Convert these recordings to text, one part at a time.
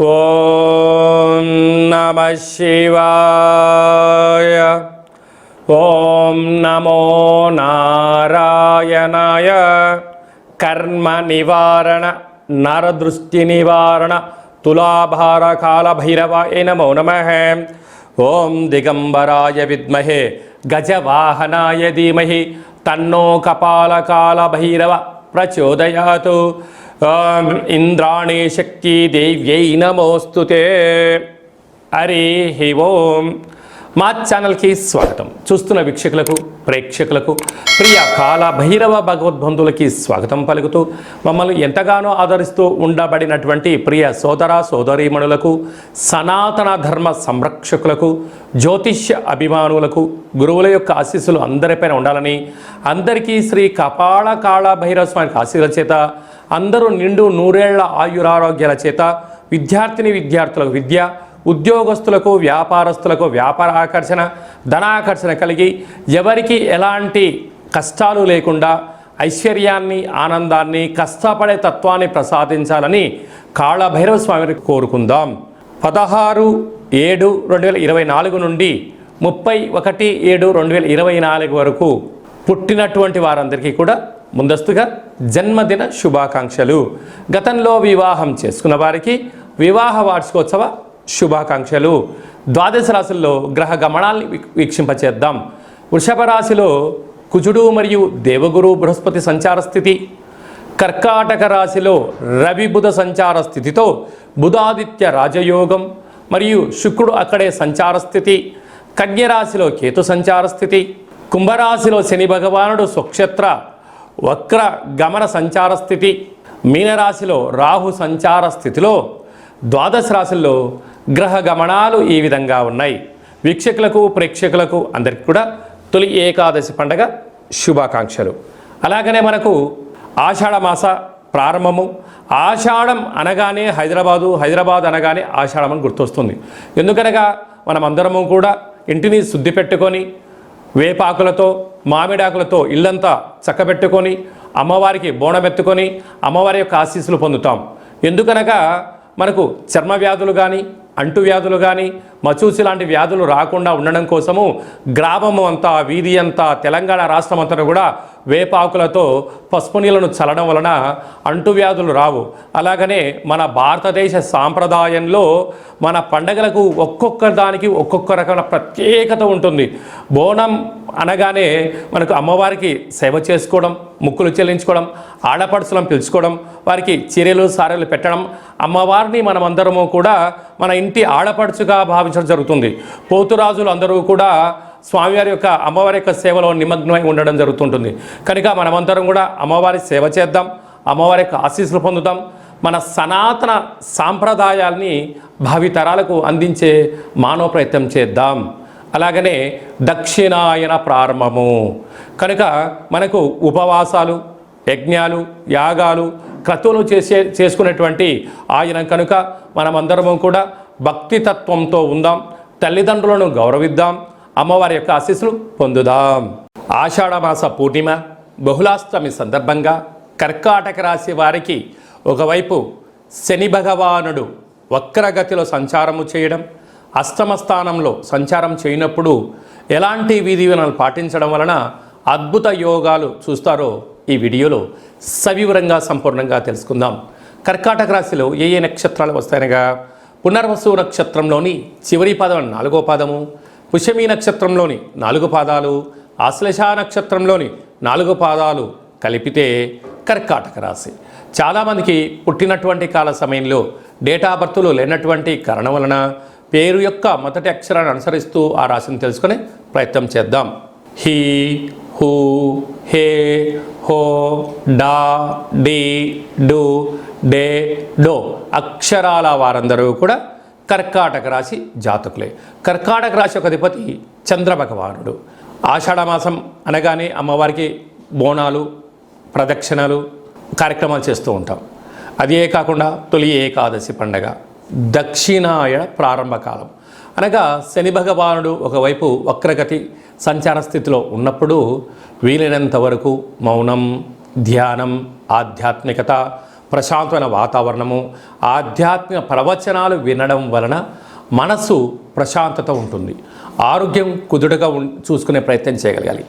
ఓం నమ శివాయ. ఓం నమో నారాయణాయ. కర్మ నివారణ నరదృష్టి నివారణ తులాభార కాళభైరవాయ నమో నమ. ఓం దిగంబరాయ విద్మహే గజవాహనాయ ధీమహి తన్నో కపాలకాళభైరవ ప్రచోదయాతు. ఇంద్రాణి శక్తి దేవ్యై నమోస్తుతే అరే హి ఓం. మా ఛానల్కి స్వాగతం. చూస్తున్న వీక్షకులకు ప్రేక్షకులకు ప్రియ కాల భైరవ భగవద్బంధులకి స్వాగతం పలుకుతూ మమ్మల్ని ఎంతగానో ఆదరిస్తూ ఉండబడినటువంటి ప్రియ సోదర సోదరీమణులకు సనాతన ధర్మ సంరక్షకులకు జ్యోతిష్య అభిమానులకు గురువుల యొక్క ఆశీస్సులు అందరిపైన ఉండాలని అందరికీ శ్రీ కపాళ కాళ భైరవ స్వామికి ఆశీర్వచేత చేత అందరూ నిండు నూరేళ్ళ ఆయురారోగ్యాల చేత విద్యార్థిని విద్యార్థులకు విద్య ఉద్యోగస్తులకు వ్యాపారస్తులకు వ్యాపార ఆకర్షణ ధనాకర్షణ కలిగి ఎవరికి ఎలాంటి కష్టాలు లేకుండా ఐశ్వర్యాన్ని ఆనందాన్ని కష్టపడే తత్వాన్ని ప్రసాదించాలని కాళభైరవ స్వామిని కోరుకుందాం. పదహారు ఏడు రెండు వేల ఇరవై నాలుగు నుండి ముప్పై ఒకటి ఏడు రెండు వేల ఇరవై నాలుగు వరకు పుట్టినటువంటి వారందరికీ కూడా ముందస్తుగా జన్మదిన శుభాకాంక్షలు. గతంలో వివాహం చేసుకున్న వారికి వివాహ వార్షికోత్సవ శుభాకాంక్షలు. ద్వాదశ రాశుల్లో గ్రహ గమనాల్ని వీక్షింపచేద్దాం. వృషభ రాశిలో కుజుడు మరియు దేవగురు బృహస్పతి సంచార స్థితి. కర్కాటక రాశిలో రవి బుధ సంచార స్థితితో బుధాదిత్య రాజయోగం మరియు శుక్రుడు అక్కడే సంచార స్థితి. కన్యరాశిలో కేతు సంచార స్థితి. కుంభరాశిలో శని భగవానుడు స్వక్షేత్ర వక్ర గమన సంచార స్థితి. మీనరాశిలో రాహు సంచార స్థితిలో ద్వాదశ రాశుల్లో గ్రహ గమనాలు ఈ విధంగా ఉన్నాయి. వీక్షకులకు ప్రేక్షకులకు అందరికీ కూడా తొలి ఏకాదశి పండగ శుభాకాంక్షలు. అలాగనే మనకు ఆషాఢమాస ప్రారంభము. ఆషాఢం అనగానే హైదరాబాదు హైదరాబాద్ అనగానే ఆషాఢం అని గుర్తొస్తుంది. ఎందుకనగా మనమందరము కూడా ఇంటిని శుద్ధి పెట్టుకొని వేపాకులతో మామిడాకులతో ఇల్లంతా చక్కబెట్టుకొని అమ్మవారికి బోనమెత్తుకొని అమ్మవారి యొక్క ఆశీస్సులు పొందుతాం. ఎందుకనగా మనకు చర్మ వ్యాధులు కానీ అంటు వ్యాధులు కానీ మచూసి లాంటి వ్యాధులు రాకుండా ఉండడం కోసము గ్రామము అంతా వీధి అంతా తెలంగాణ రాష్ట్రం అంతా కూడా వేపాకులతో పసుపు నీళ్ళను చల్లడం వలన అంటువ్యాధులు రావు. అలాగనే మన భారతదేశ సాంప్రదాయంలో మన పండగలకు ఒక్కొక్క దానికి ఒక్కొక్క రకమైన ప్రత్యేకత ఉంటుంది. బోనం అనగానే మనకు అమ్మవారికి సేవ చేసుకోవడం ముక్కులు చెల్లించుకోవడం ఆడపడుచులను పిలుచుకోవడం వారికి చీరలు సారెలు పెట్టడం అమ్మవారిని మనమందరము కూడా మన ఇంటి ఆడపడుచుగా భావించడం జరుగుతుంది. పోతురాజులు అందరూ కూడా స్వామివారి యొక్క అమ్మవారి యొక్క సేవలో నిమగ్నమై ఉండడం జరుగుతుంటుంది. కనుక మనమందరం కూడా అమ్మవారి సేవ చేద్దాం అమ్మవారి యొక్క ఆశీస్సులు పొందుతాం మన సనాతన సాంప్రదాయాల్ని భావితరాలకు అందించే మానవ ప్రయత్నం చేద్దాం. అలాగనే దక్షిణాయన ప్రారంభము. కనుక మనకు ఉపవాసాలు యజ్ఞాలు యాగాలు క్రతువులు చేసే చేసుకునేటువంటి ఆయన కనుక మనమందరము కూడా భక్తి తత్వంతో ఉందాం తల్లిదండ్రులను గౌరవిద్దాం అమ్మవారి యొక్క ఆశీస్సులు పొందుదాం. ఆషాఢమాస పూర్ణిమ బహుళాష్టమి సందర్భంగా కర్కాటక రాశి వారికి ఒకవైపు శని భగవానుడు వక్రగతిలో సంచారము చేయడం అష్టమ స్థానంలో సంచారం చేయనప్పుడు ఎలాంటి విధి పాటించడం వలన అద్భుత యోగాలు చూస్తారో ఈ వీడియోలో సవివరంగా సంపూర్ణంగా తెలుసుకుందాం. కర్కాటక రాశిలో ఏ ఏ నక్షత్రాలు వస్తాయనగా పునర్వసు నక్షత్రంలోని చివరి పాదం నాలుగో పాదము పుషమి నక్షత్రంలోని నాలుగు పాదాలు ఆశ్లేష నక్షత్రంలోని నాలుగు పాదాలు కలిపితే కర్కాటక రాశి. చాలామందికి పుట్టినటువంటి కాల సమయంలో డేటా బర్త్లు లేనటువంటి కారణం వలన పేరు యొక్క మొదటి అక్షరాన్ని అనుసరిస్తూ ఆ రాశిని తెలుసుకునే ప్రయత్నం చేద్దాం. హీ హూ హే హో డా డి డు డే డో అక్షరాల వారందరూ కూడా కర్కాటక రాశి జాతకులే. కర్కాటక రాశి యొక్క అధిపతి చంద్రభగవానుడు. ఆషాఢమాసం అనగానే అమ్మవారికి బోనాలు ప్రదక్షిణలు కార్యక్రమాలు చేస్తూ ఉంటాం. అదే కాకుండా తొలి ఏకాదశి పండగ దక్షిణాయన ప్రారంభ కాలం. అనగా శని భగవానుడు ఒకవైపు వక్రగతి సంచార స్థితిలో ఉన్నప్పుడు వీలైనంత వరకు మౌనం ధ్యానం ఆధ్యాత్మికత ప్రశాంతమైన వాతావరణము ఆధ్యాత్మిక ప్రవచనాలు వినడం వలన మనసు ప్రశాంతత ఉంటుంది. ఆరోగ్యం కుదుటగా ఉం- చూసుకునే ప్రయత్నం చేయగలగాలి.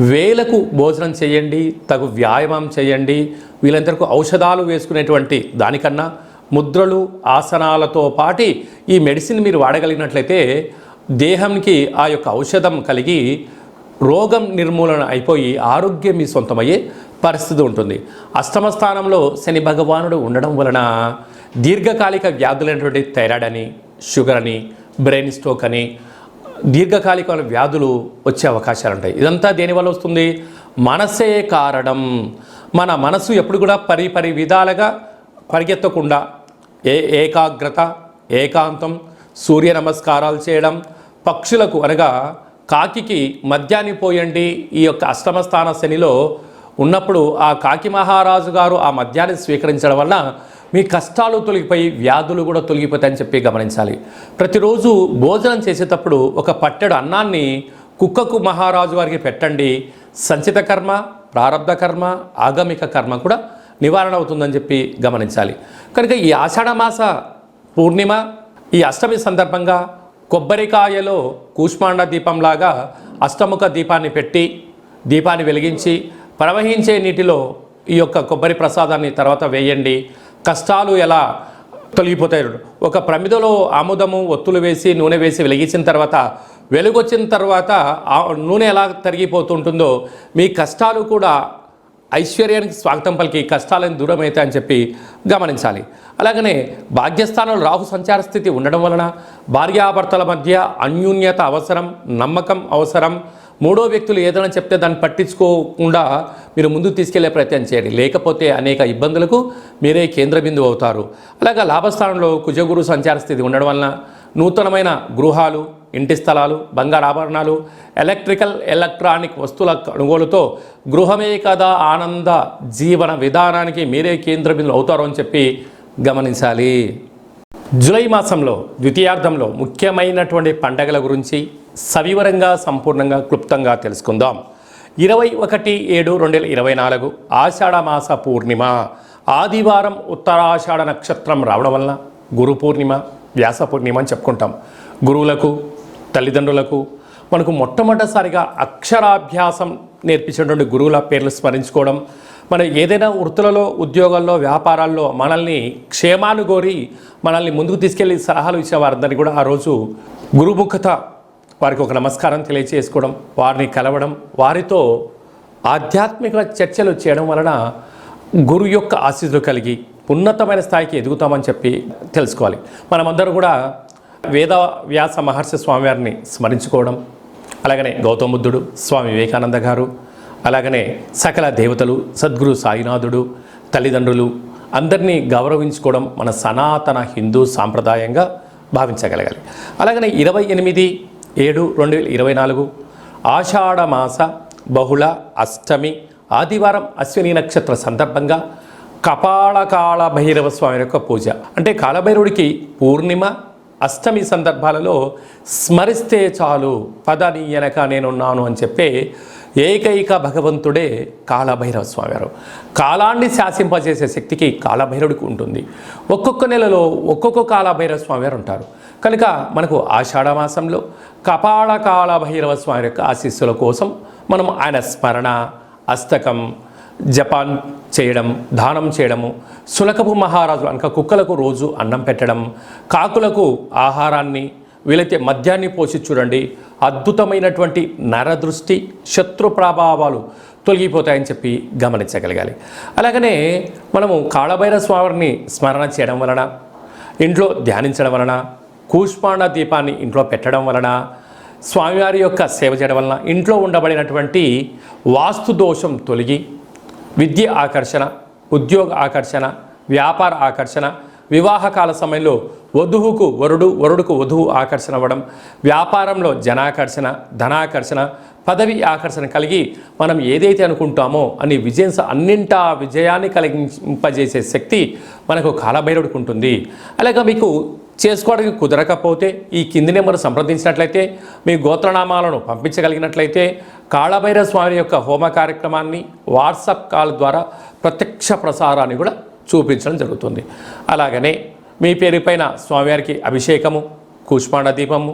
వేలకు భోజనం చేయండి తగు వ్యాయామం చేయండి వీళ్ళందరికీ ఔషధాలు వేసుకునేటువంటి దానికన్నా ముద్రలు ఆసనాలతో పాటి ఈ మెడిసిన్ మీరు వాడగలిగినట్లయితే దేహంకి ఆ యొక్క ఔషధం కలిగి రోగం నిర్మూలన అయిపోయి ఆరోగ్యం మీ సొంతమయ్యే పరిస్థితి ఉంటుంది. అష్టమ స్థానంలో శని భగవానుడు ఉండడం వలన దీర్ఘకాలిక వ్యాధులైనటువంటి థైరాయిడ్ అని షుగర్ అని బ్రెయిన్ స్ట్రోక్ అని దీర్ఘకాలిక వ్యాధులు వచ్చే అవకాశాలు ఉంటాయి. ఇదంతా దేనివల్ల వస్తుంది? మనసే కారణం. మన మనసు ఎప్పుడు కూడా పరి పరి విధాలుగా పరిగెత్తకుండా ఏ ఏకాగ్రత ఏకాంతం సూర్య నమస్కారాలు చేయడం పక్షులకు అనగా కాకికి మద్యాన్ని పోయండి ఈ యొక్క అష్టమ స్థాన శనిలో ఉన్నప్పుడు ఆ కాకి మహారాజు గారు ఆ మద్యాన్ని స్వీకరించడం వల్ల మీ కష్టాలు తొలగిపోయి వ్యాధులు కూడా తొలగిపోతాయని చెప్పి గమనించాలి. ప్రతిరోజు భోజనం చేసేటప్పుడు ఒక పట్టెడు అన్నాన్ని కుక్కకు మహారాజు వారికి పెట్టండి. సంచిత కర్మ ప్రారంభ కర్మ ఆగమిక కర్మ కూడా నివారణ అవుతుందని చెప్పి గమనించాలి. కనుక ఈ ఆషాఢమాస పూర్ణిమ ఈ అష్టమి సందర్భంగా కొబ్బరికాయలో కూష్మాండ దీపంలాగా అష్టముఖ దీపాన్ని పెట్టి దీపాన్ని వెలిగించి ప్రవహించే నీటిలో ఈ యొక్క కొబ్బరి ప్రసాదాన్ని తర్వాత వేయండి. కష్టాలు ఎలా తొలగిపోతాయి ఒక ప్రమిదలో ఆముదము ఒత్తులు వేసి నూనె వేసి వెలిగించిన తర్వాత వెలుగొచ్చిన తర్వాత ఆ నూనె ఎలా తరిగిపోతుంటుందో మీ కష్టాలు కూడా ఐశ్వర్యానికి స్వాగతం పలికి కష్టాలను దూరం అవుతాయని చెప్పి గమనించాలి. అలాగనే భాగ్యస్థానంలో రాహు సంచార స్థితి ఉండడం వలన భార్యాభర్తల మధ్య అన్యూన్యత అవసరం నమ్మకం అవసరం మూడో వ్యక్తులు ఏదైనా చెప్తే దాన్ని పట్టించుకోకుండా మీరు ముందుకు తీసుకెళ్ళే ప్రయత్నం చేయండి. లేకపోతే అనేక ఇబ్బందులకు మీరే కేంద్ర బిందువు అవుతారు. అలాగే లాభస్థానంలో కుజగురు సంచార స్థితి ఉండడం వలన నూతనమైన గృహాలు ఇంటి స్థలాలు బంగారు ఆభరణాలు ఎలక్ట్రికల్ ఎలక్ట్రానిక్ వస్తువుల కొనుగోలుతో గృహమే కదా ఆనంద జీవన విధానానికి మీరే కేంద్ర బిందువు అవుతారు అని చెప్పి గమనించాలి. జూలై మాసంలో ద్వితీయార్థంలో ముఖ్యమైనటువంటి పండగల గురించి సవివరంగా సంపూర్ణంగా క్లుప్తంగా తెలుసుకుందాం. ఇరవై ఒకటి ఏడు రెండు వేల ఇరవై నాలుగు ఆషాఢమాస పూర్ణిమ. ఆదివారం ఉత్తరాషాఢ నక్షత్రం రావడం వలన గురు పూర్ణిమ వ్యాస పూర్ణిమ అని చెప్పుకుంటాం. గురువులకు తల్లిదండ్రులకు మనకు మొట్టమొదటిసారిగా అక్షరాభ్యాసం నేర్పించినటువంటి గురువుల పేర్లు స్మరించుకోవడం మన ఏదైనా వృత్తులలో ఉద్యోగాల్లో వ్యాపారాల్లో మనల్ని క్షేమాలు కోరి మనల్ని ముందుకు తీసుకెళ్ళి సలహాలు ఇచ్చే వారందరినీ కూడా ఆ రోజు గురుముఖత వారికి ఒక నమస్కారం తెలియచేసుకోవడం వారిని కలవడం వారితో ఆధ్యాత్మిక చర్చలు చేయడం వలన గురు యొక్క ఆశీస్సులు కలిగి ఉన్నతమైన స్థాయికి ఎదుగుతామని చెప్పి తెలుసుకోవాలి. మనమందరూ కూడా వేద వ్యాస మహర్షి స్వామివారిని స్మరించుకోవడం అలాగనే గౌతమ బుద్ధుడు స్వామి వివేకానంద గారు అలాగనే సకల దేవతలు సద్గురు సాయినాథుడు తల్లిదండ్రులు అందరినీ గౌరవించుకోవడం మన సనాతన హిందూ సాంప్రదాయంగా భావించగలగాలి. అలాగనే ఇరవై ఎనిమిది ఏడు రెండు వేల ఇరవై నాలుగు. ఆషాఢమాస బహుళ అష్టమి ఆదివారం అశ్విని నక్షత్ర సందర్భంగా కపాళకాళ భైరవ స్వామి యొక్క పూజ. అంటే కాలభైరవుడికి పూర్ణిమ అష్టమి సందర్భాలలో స్మరిస్తే చాలు పద నీ వెనక నేనున్నాను అని చెప్పే ఏకైక భగవంతుడే కాలభైరవ స్వామివారు. కాలాన్ని శాసింపజేసే శక్తికి కాలభైరవుడికి ఉంటుంది. ఒక్కొక్క నెలలో ఒక్కొక్క కాలభైరవ స్వామివారు ఉంటారు. కనుక మనకు ఆషాఢమాసంలో మాసంలో కపాళ కాలభైరవ స్వామి యొక్క ఆశీస్సుల కోసం మనం ఆయన స్మరణ అస్తకం జపాన్ చేయడం దానం చేయడము సులకపు మహారాజు అనక కుక్కలకు రోజు అన్నం పెట్టడం కాకులకు ఆహారాన్ని వీలైతే మద్యాన్ని పోసి చూడండి అద్భుతమైనటువంటి నరదృష్టి శత్రు ప్రభావాలు తొలగిపోతాయని చెప్పి గమనించగలగాలి. అలాగనే మనము కాళభైర స్వామిని స్మరణ చేయడం వలన ఇంట్లో ధ్యానించడం వలన కూష్మాండ దీపాన్ని ఇంట్లో పెట్టడం వలన స్వామివారి యొక్క సేవ చేయడం వలన ఇంట్లో ఉండబడినటువంటి వాస్తు దోషం తొలగి విద్య ఆకర్షణ ఉద్యోగ ఆకర్షణ వ్యాపార ఆకర్షణ వివాహకాల సమయంలో వధువుకు వరుడు వరుడుకు వధువు ఆకర్షణ అవ్వడం వ్యాపారంలో జనాకర్షణ ధనాకర్షణ పదవి ఆకర్షణ కలిగి మనం ఏదైతే అనుకుంటామో అని విజయం అన్నింటా విజయాన్ని కలిగింపజేసే శక్తి మనకు కాలభైరవుడికి ఉంటుంది. అలాగే మీకు చేసుకోవడానికి కుదరకపోతే ఈ కింది నెంబర్ సంప్రదించినట్లయితే మీ గోత్రనామాలను పంపించగలిగినట్లయితే కాళభైరవ స్వామి యొక్క హోమ కార్యక్రమాన్ని వాట్సాప్ కాల్ ద్వారా ప్రత్యక్ష ప్రసారాన్ని కూడా చూపించడం జరుగుతుంది. అలాగనే మీ పేరుపైన స్వామివారికి అభిషేకము కూష్మాండ దీపము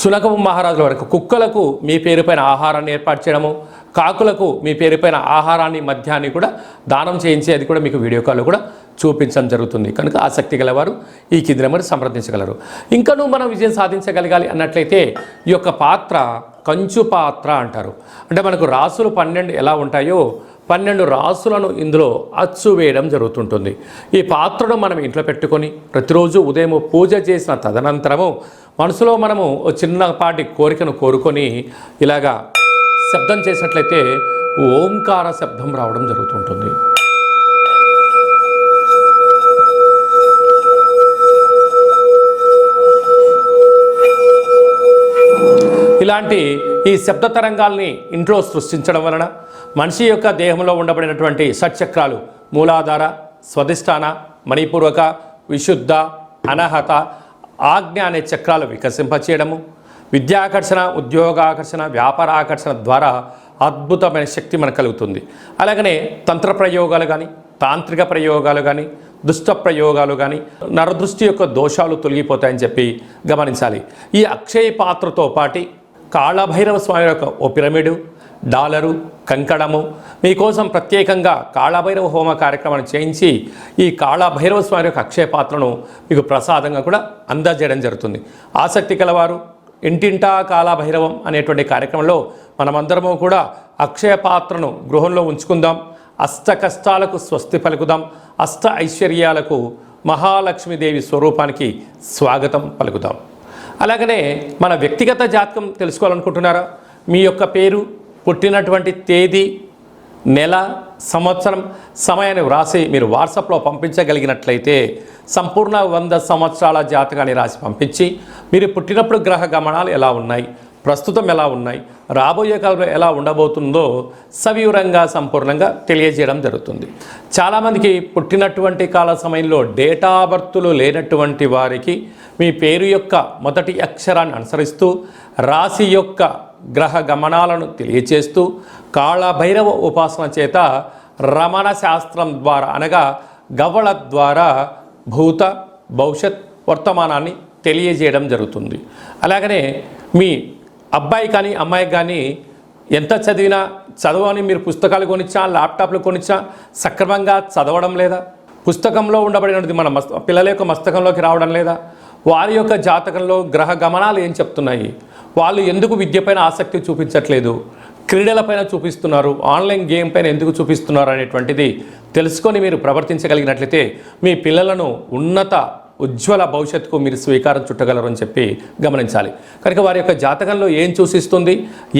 సునకము మహారాజుల వరకు కుక్కలకు మీ పేరు పైన ఆహారాన్ని ఏర్పాటు చేయడము కాకులకు మీ పేరుపైన ఆహారాన్ని మద్యాన్ని కూడా దానం చేయించి అది కూడా మీకు వీడియో కాల్లో కూడా చూపించడం జరుగుతుంది. కనుక ఆసక్తి గలవారు ఈ కింది నెంబర్ సంప్రదించగలరు. ఇంకనూ మనం విజయం సాధించగలగాలి అన్నట్లయితే ఈ యొక్క పాత్ర కంచు పాత్ర అంటారు. అంటే మనకు రాసులు పన్నెండు ఎలా ఉంటాయో పన్నెండు రాసులను ఇందులో అచ్చు వేయడం జరుగుతుంటుంది. ఈ పాత్రను మనం ఇంట్లో పెట్టుకొని ప్రతిరోజు ఉదయం పూజ చేసిన తదనంతరము మనసులో మనము చిన్నపాటి కోరికను కోరుకొని ఇలాగా శబ్దం చేసినట్లయితే ఓంకార శబ్దం రావడం జరుగుతుంటుంది. ఇలాంటి ఈ శబ్ద తరంగాల్ని ఇంట్లో సృష్టించడం వలన మనిషి యొక్క దేహంలో ఉండబడినటువంటి షట్చక్రాలు మూలాధార స్వధిష్టాన మణిపూర్వక విశుద్ధ అనహత ఆజ్ఞ అనే చక్రాలు వికసింపచేయడము విద్యాకర్షణ ఉద్యోగాకర్షణ వ్యాపార ఆకర్షణ ద్వారా అద్భుతమైన శక్తి మనకు కలుగుతుంది. అలాగనే తంత్ర ప్రయోగాలు కానీ తాంత్రిక ప్రయోగాలు కానీ దుష్ట ప్రయోగాలు కానీ నరదృష్టి యొక్క దోషాలు తొలగిపోతాయని చెప్పి గమనించాలి. ఈ అక్షయ పాత్రతో పాటి కాళభైరవ స్వామి యొక్క ఓ పిరమిడు డాలరు కంకణము మీకోసం ప్రత్యేకంగా కాళభైరవ హోమ కార్యక్రమాన్ని చేయించి ఈ కాళభైరవ స్వామి యొక్క అక్షయ పాత్రను మీకు ప్రసాదంగా కూడా అందజేయడం జరుగుతుంది. ఆసక్తి కలవారు ఇంటింటా కాళభైరవం అనేటువంటి కార్యక్రమంలో మనమందరము కూడా అక్షయ పాత్రను గృహంలో ఉంచుకుందాం అష్ట కష్టాలకు స్వస్తి పలుకుదాం అష్ట ఐశ్వర్యాలకు మహాలక్ష్మీదేవి స్వరూపానికి స్వాగతం పలుకుదాం. అలాగనే మన వ్యక్తిగత జాతకం తెలుసుకోవాలనుకుంటున్నారా? మీ యొక్క పేరు పుట్టినటువంటి తేదీ నెల సంవత్సరం సమయాన్ని వ్రాసి మీరు వాట్సాప్లో పంపించగలిగినట్లయితే సంపూర్ణ వంద సంవత్సరాల జాతకాన్ని రాసి పంపించి మీరు పుట్టినప్పుడు గ్రహ గమనాలు ఎలా ఉన్నాయి? ప్రస్తుతం ఎలా ఉన్నాయి? రాబోయే కాలంలో ఎలా ఉండబోతుందో సవివరంగా సంపూర్ణంగా తెలియజేయడం జరుగుతుంది. చాలామందికి పుట్టినటువంటి కాల సమయంలో డేటా బర్తులు లేనటువంటి వారికి మీ పేరు యొక్క మొదటి అక్షరాన్ని అనుసరిస్తూ రాశి యొక్క గ్రహ గమనాలను తెలియచేస్తూ కాళభైరవ ఉపాసన చేత రమణ శాస్త్రం ద్వారా అనగా గవళ ద్వారా భూత భవిష్యత్ వర్తమానాన్ని తెలియజేయడం జరుగుతుంది. అలాగనే మీ అబ్బాయి కానీ అమ్మాయి కానీ ఎంత చదివినా చదవని మీరు పుస్తకాలు కొనిచ్చా ల్యాప్టాప్లు కొనిచ్చా సక్రమంగా చదవడం లేదా? పుస్తకంలో ఉండబడినది మన మస్త పిల్లల యొక్క మస్తకంలోకి రావడం లేదా? వారి యొక్క జాతకంలో గ్రహ గమనాలు ఏం చెప్తున్నాయి? వాళ్ళు ఎందుకు విద్యపైన ఆసక్తి చూపించట్లేదు? క్రీడలపైన చూపిస్తున్నారు ఆన్లైన్ గేమ్ పైన ఎందుకు చూపిస్తున్నారు అనేటువంటిది తెలుసుకొని మీరు ప్రవర్తించగలిగినట్లయితే మీ పిల్లలను ఉన్నత ఉజ్వల భవిష్యత్తుకు మీరు స్వీకారం చుట్టగలరు అని చెప్పి గమనించాలి. కనుక వారి యొక్క జాతకంలో ఏం సూచిస్తుంది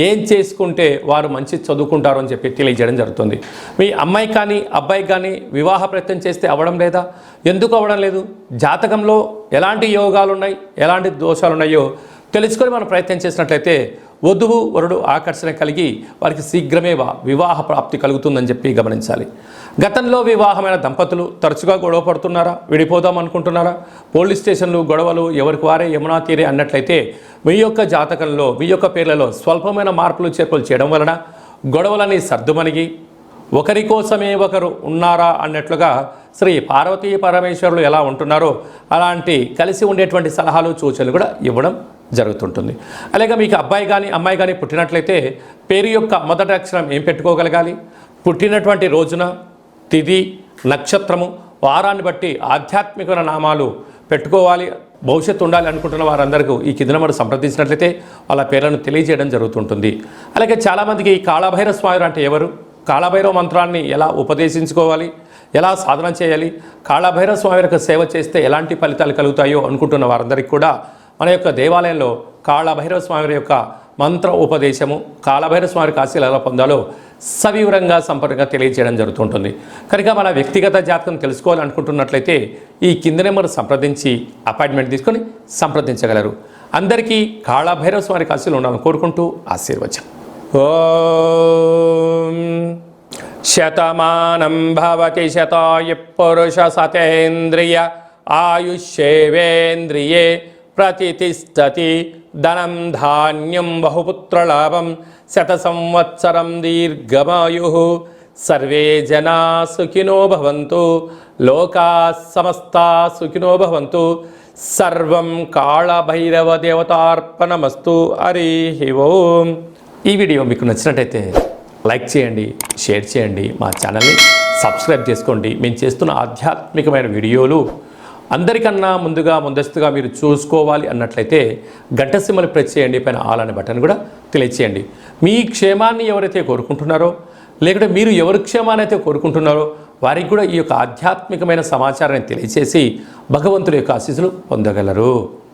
ఏం చేసుకుంటే వారు మంచి చదువుకుంటారు అని చెప్పి తెలియజేయడం జరుగుతుంది. మీ అమ్మాయి కానీ అబ్బాయి కానీ వివాహ ప్రయత్నం చేస్తే అవ్వడం లేదా? ఎందుకు అవ్వడం లేదు? జాతకంలో ఎలాంటి యోగాలు ఉన్నాయి ఎలాంటి దోషాలు ఉన్నాయో తెలుసుకొని మనం ప్రయత్నం చేసినట్లయితే వధువు వరుడు ఆకర్షణ కలిగి వారికి శీఘ్రమే వివాహ ప్రాప్తి కలుగుతుందని చెప్పి గమనించాలి. గతంలో వివాహమైన దంపతులు తరచుగా గొడవ పడుతున్నారా? విడిపోదాం అనుకుంటున్నారా? పోలీస్ స్టేషన్లు గొడవలు ఎవరికి వారే యమునా తీరే అన్నట్లయితే మీ యొక్క జాతకంలో మీ యొక్క పేర్లలో స్వల్పమైన మార్పులు చేర్పులు చేయడం వలన గొడవలని సర్దుమణిగి ఒకరి కోసమే ఒకరు ఉన్నారా అన్నట్లుగా శ్రీ పార్వతీ పరమేశ్వరులు ఎలా ఉంటున్నారో అలాంటి కలిసి ఉండేటువంటి సలహాలు సూచనలు కూడా ఇవ్వడం జరుగుతుంటుంది. అలాగే మీకు అబ్బాయి కానీ అమ్మాయి కానీ పుట్టినట్లయితే పేరు యొక్క మొదటి అక్షరం ఏం పెట్టుకోగలగాలి? పుట్టినటువంటి రోజున తిది నక్షత్రము. వారాన్ని బట్టి ఆధ్యాత్మిక నామాలు పెట్టుకోవాలి భవిష్యత్తు ఉండాలి అనుకుంటున్న వారందరికీ ఈ కింద నెంబర్ సంప్రదించినట్లయితే వాళ్ళ పేర్లను తెలియజేయడం జరుగుతుంటుంది. అలాగే చాలామందికి ఈ కాళభైరవ స్వామి అంటే ఎవరు? కాళభైరవ మంత్రాన్ని ఎలా ఉపదేశించుకోవాలి? ఎలా సాధన చేయాలి? కాళభైరవ స్వామి యొక్క సేవ చేస్తే ఎలాంటి ఫలితాలు కలుగుతాయో అనుకుంటున్న వారందరికీ కూడా మన యొక్క దేవాలయంలో కాళభైరవ స్వామి యొక్క మంత్ర ఉపదేశము కాళభైరవ స్వామి ఆశీలు ఎలా పొందాలో సవివరంగా సంపూర్ణంగా తెలియజేయడం జరుగుతుంటుంది. కనుక మన వ్యక్తిగత జాతకం తెలుసుకోవాలనుకుంటున్నట్లయితే ఈ కింద నెంబర్ సంప్రదించి అపాయింట్మెంట్ తీసుకొని సంప్రదించగలరు. అందరికీ కాళభైరవ స్వామి కాశీలు ఉండాలని కోరుకుంటూ ఆశీర్వచం ఓం శతమానం భవతి శతాయు పురుష సతేంద్రియ ఆయుష్యేవేంద్రియే ప్రతిష్టతి ధనం ధాన్యం బహుపుత్రలాభం శత సంవత్సరం దీర్ఘమాయు. సర్వే జనా సుఖినో భవంతు. లోకా సమస్తా సుఖినో భవంతు. సర్వం కాళభైరవ దేవతార్పణమస్తు హరి ఓం. ఈ వీడియో మీకు నచ్చినట్టయితే లైక్ చేయండి షేర్ చేయండి మా ఛానల్ని సబ్స్క్రైబ్ చేసుకోండి. మేము చేస్తున్న ఆధ్యాత్మికమైన వీడియోలు అందరికన్నా ముందుగా ముందస్తుగా మీరు చూసుకోవాలి అన్నట్లయితే గంట సిమ్మలు ప్రెస్ చేయండి పైన ఆల్ అనే బటన్ కూడా తెలియచేయండి. మీ క్షేమాన్ని ఎవరైతే కోరుకుంటున్నారో లేకుంటే మీరు ఎవరి క్షేమాన్ని అయితే కోరుకుంటున్నారో వారికి కూడా ఈ యొక్క ఆధ్యాత్మికమైన సమాచారాన్ని తెలియచేసి భగవంతుడి యొక్క ఆశీస్సులు పొందగలరు.